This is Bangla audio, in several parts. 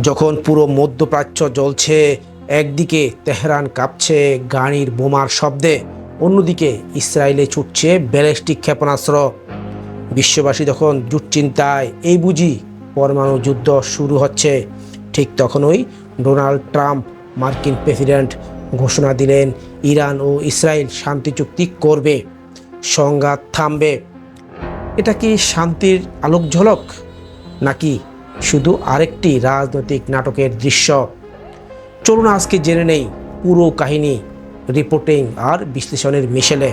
যখন পুরো মধ্যপ্রাচ্য জ্বলছে, একদিকে তেহরান কাঁপছে গাড়ির বোমার শব্দে, অন্যদিকে ইসরায়েলে ছুটছে ব্যালিস্টিক ক্ষেপণাস্ত্র। বিশ্ববাসী যখন দুশ্চিন্তায়, এই বুঝি পরমাণু যুদ্ধ শুরু হচ্ছে। ঠিক তখনই ডোনাল্ড ট্রাম্প মার্কিন প্রেসিডেন্ট ঘোষণা দিলেন, ইরান ও ইসরায়েল শান্তি চুক্তি করবে, সংঘাত থামবে। এটা কি শান্তির আলোক ঝলক নাকি শুধু আরেকটি রাজনৈতিক নাটকের দৃশ্য। চলুন আজকে জেনে নেই পুরো কাহিনী, রিপোর্টিং আর বিশ্লেষণের মিশেলে।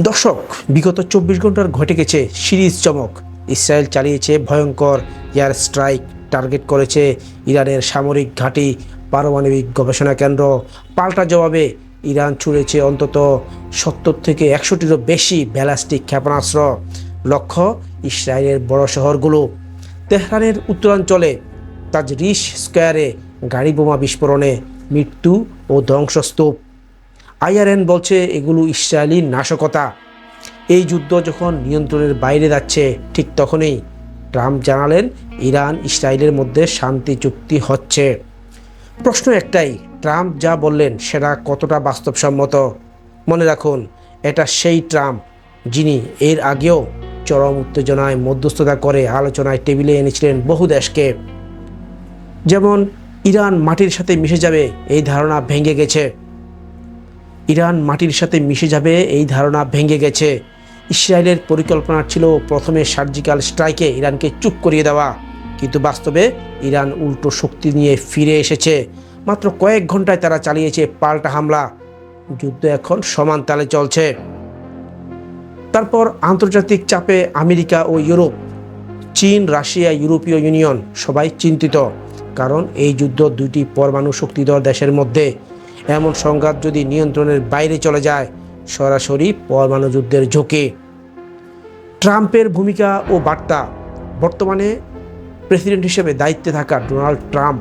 দর্শক, বিগত চব্বিশ ঘণ্টার ঘটে গেছে সিরিজ চমক। ইসরায়েল চালিয়েছে ভয়ঙ্কর এয়ার স্ট্রাইক, টার্গেট করেছে ইরানের সামরিক ঘাঁটি, পারমাণবিক গবেষণা কেন্দ্র। পাল্টা জবাবে ইরান ছুড়েছে অন্তত সত্তর থেকে একশোটিরও বেশি ব্যালাস্টিক ক্ষেপণাস্ত্র। লক্ষ্য, ইসরায়েলের বড় শহরগুলো। তেহরানের উত্তরাঞ্চলে তাজ রিশ স্কোয়ারে গাড়ি বোমা বিস্ফোরণে মৃত্যু ও ধ্বংসস্তূপ। আইআরএন বলছে এগুলো ইসরায়েলি নাশকতা। এই যুদ্ধ যখন নিয়ন্ত্রণের বাইরে যাচ্ছে, ঠিক তখনই ট্রাম্প জানালেন ইরান ইসরায়েলের মধ্যে শান্তি চুক্তি হচ্ছে। প্রশ্ন একটাই, ট্রাম্প যা বললেন সেটা কতটা বাস্তবসম্মত? মনে রাখুন, এটা সেই ট্রাম্প যিনি এর আগেও চরম উত্তেজনায় মধ্যস্থতা করে আলোচনায় টেবিলে এনেছিলেন বহু দেশকে। যেমন, ইরান মাটির সাথে মিশে যাবে, এই ধারণা ভেঙে গেছে। ইরান মাটির সাথে মিশে যাবে, এই ধারণা ভেঙে গেছে। ইসরায়েলের পরিকল্পনা ছিল প্রথমে সার্জিক্যাল স্ট্রাইকে ইরানকে চুপ করিয়ে দেওয়া। কিন্তু বাস্তবে ইরান উল্টো শক্তি নিয়ে ফিরে এসেছে। মাত্র কয়েক ঘন্টায় তারা চালিয়েছে পাল্টা হামলা। যুদ্ধ এখন সমান তালে চলছে। তারপর আন্তর্জাতিক চাপে আমেরিকা ও ইউরোপ, চীন, রাশিয়া, ইউরোপীয় ইউনিয়ন সবাই চিন্তিত, কারণ এই যুদ্ধ দুইটি পরমাণু শক্তিধর দেশের মধ্যে। এমন সংঘাত যদি নিয়ন্ত্রণের বাইরে চলে যায়, সরাসরি পরমাণু যুদ্ধের ঝুঁকি। ট্রাম্পের ভূমিকা ও বার্তা। বর্তমানে প্রেসিডেন্ট হিসেবে দায়িত্বে থাকা ডোনাল্ড ট্রাম্প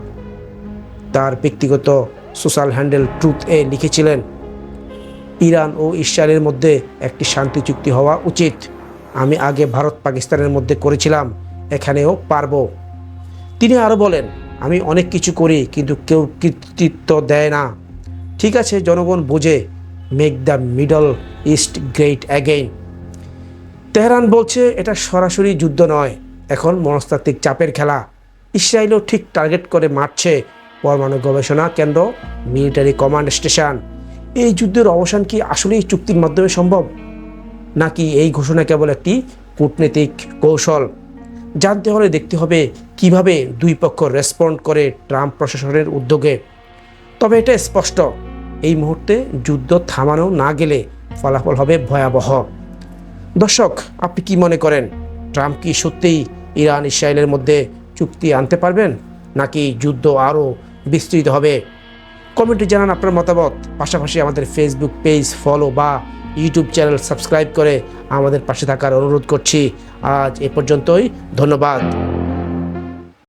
তার ব্যক্তিগত সোশ্যাল হ্যান্ডেল ট্রুথ এ লিখেছিলেন ইরান ও ইসরায়েলের মধ্যে একটি শান্তি চুক্তি হওয়া উচিত। আমি আগে ভারত পাকিস্তানের মধ্যে করেছিলাম, এখানেও পারব। তিনি আরও বলেন, আমি অনেক কিছু করি, কিন্তু কেউ কৃতিত্ব দেয় না। ঠিক আছে, জনগণ বোঝে make the Middle East great again Tehran বলছে, এটা সরাসরি যুদ্ধ নয়, এখন মনস্তাত্ত্বিক চাপের খেলা। ইসরায়েলও ঠিক টার্গেট করে মারছে। পরমাণু গবেষণা কেন্দ্র মিলিটারি কমান্ড স্টেশন এই যুদ্ধের অবসান কি আসলেই চুক্তির মাধ্যমে সম্ভব? নাকি এই ঘোষণা কেবল একটি কূটনৈতিক কৌশল? জানতে হলে দেখতে হবে কীভাবে দুই পক্ষ রেসপন্ড করে ট্রাম্প প্রশাসনের উদ্যোগে। তবে এটা স্পষ্ট, এই মুহূর্তে যুদ্ধ থামানো না গেলে ফলাফল হবে ভয়াবহ। দর্শক, আপনি কি মনে করেন, ট্রাম্প কি সত্যিই ইরান ইসরায়েলের মধ্যে চুক্তি আনতে পারবেন? নাকি যুদ্ধ আরও বিস্তৃত হবে? কমেন্টে জানান আপনার মতামত। পাশাপাশি আমাদের ফেসবুক পেজ ফলো বা ইউটিউব চ্যানেল সাবস্ক্রাইব করে আমাদের পাশে থাকার অনুরোধ করছি। আজ এ পর্যন্তই, ধন্যবাদ।